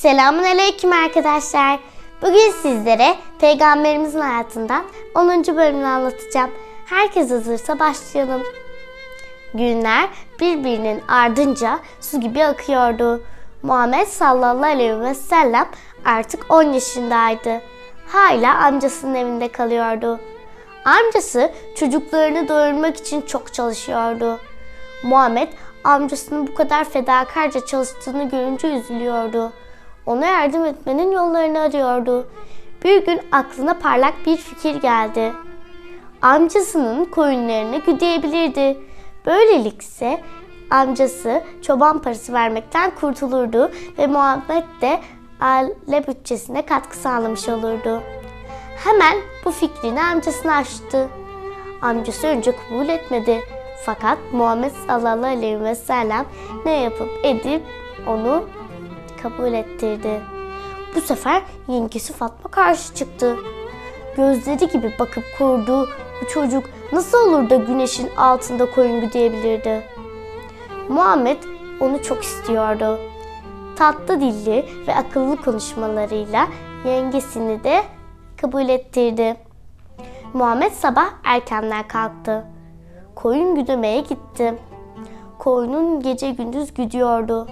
Selamun Aleyküm arkadaşlar. Bugün sizlere Peygamberimizin hayatından 10. bölümünü anlatacağım. Herkes hazırsa başlayalım. Günler birbirinin ardınca su gibi akıyordu. Muhammed sallallahu aleyhi ve sellem artık 10 yaşındaydı. Hala amcasının evinde kalıyordu. Amcası çocuklarını doyurmak için çok çalışıyordu. Muhammed amcasının bu kadar fedakarca çalıştığını görünce üzülüyordu. Ona yardım etmenin yollarını arıyordu. Bir gün aklına parlak bir fikir geldi. Amcasının koyunlarını güdeyebilirdi. Böylelikle amcası çoban parası vermekten kurtulurdu ve Muhammed de aile bütçesine katkı sağlamış olurdu. Hemen bu fikrini amcasına açtı. Amcası önce kabul etmedi. Fakat Muhammed sallallahu aleyhi ve sellem ne yapıp edip onu kabul ettirdi. Bu sefer yengesi Fatma karşı çıktı. Gözleri gibi bakıp kurduğu bu çocuk nasıl olur da güneşin altında koyun güdeyebilirdi? Muhammed onu çok istiyordu. Tatlı dilli ve akıllı konuşmalarıyla yengesini de kabul ettirdi. Muhammed sabah erkenden kalktı. Koyun güdemeye gitti. Koyunun gece gündüz güdüyordu.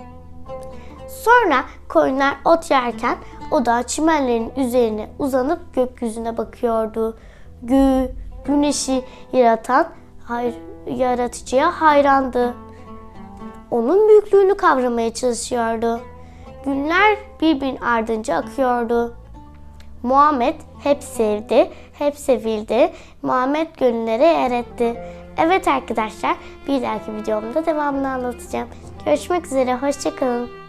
Sonra koyunlar ot yerken o da çimenlerin üzerine uzanıp gökyüzüne bakıyordu. Gü, güneşi yaratan hayr, yaratıcıya hayrandı. Onun büyüklüğünü kavramaya çalışıyordu. Günler birbirinin ardınca akıyordu. Muhammed hep sevdi, hep sevildi. Muhammed gönüllere yer etti. Evet arkadaşlar, bir dahaki videomda devamını anlatacağım. Görüşmek üzere, hoşçakalın.